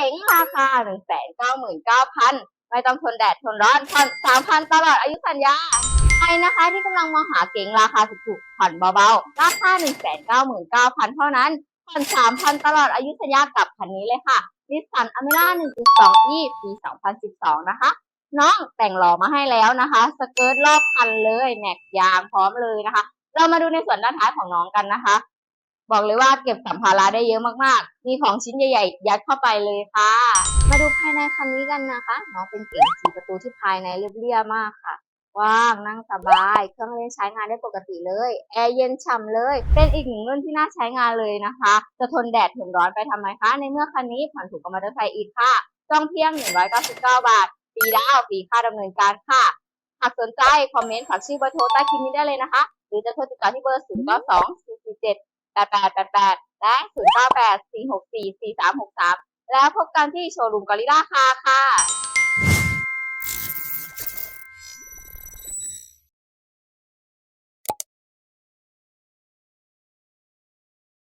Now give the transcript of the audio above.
ก๋งราคา 199,000 ไม่ต้องทนแดดทนร้อนผ่อน3,000 ตลอดอายุสัญญา ใครนะคะที่กำลังมองหาเก๋งราคาถูกๆผ่อนเบาๆ ราคา 199,000 เท่านั้น ผ่อน 3,000 ตลอดอายุสัญญากับคันนี้เลยค่ะนิสสันอเมร่า 1.2e ปี 2012 นะคะ น้องแต่งหล่อมาให้แล้วนะคะ สเกิร์ตรอบคันเลย แม็กยางพร้อมเลยนะคะ เรามาดูในส่วนด้านท้ายของน้องกันนะคะ บอกเลยว่าเก็บสัมภาระได้เยอะมากๆ มีของชิ้นใหญ่ๆ ยัดเข้าไปเลยค่ะ มาดูภายในคันนี้กันนะคะ น้องเป็นเก๋งสีประตูที่ภายในเรียบๆมากค่ะว่างนั่งสบาย เครื่องเล่นใช้งานได้ปกติเลย แอร์เย็นฉ่ำเลย เป็นอีกหนึ่งรุ่นที่น่าใช้งานเลยนะคะ จะทนแดดทนร้อนไปทำไมคะ ในเมื่อคันนี้ผ่อนถูกกับมอเตอร์ไซค์อีกค่ะจองเพียง 199 บาทฟรีดาวฟรีค่าดำเนินการค่ะ หากสนใจ คอมเมนต์ฝากชื่อเบอร์โทรใต้คลิปนี้ได้เลยนะคะ หรือจะโทรติดต่อที่เบอร์ 0 9 2 4 4 7 แปดแปดแปดแปดและศูนย์เก้าแปดสี่หกสี่สี่สามหกสามแล้วพบกันที่โชว์รูมกอริล่าค่ะค่ะ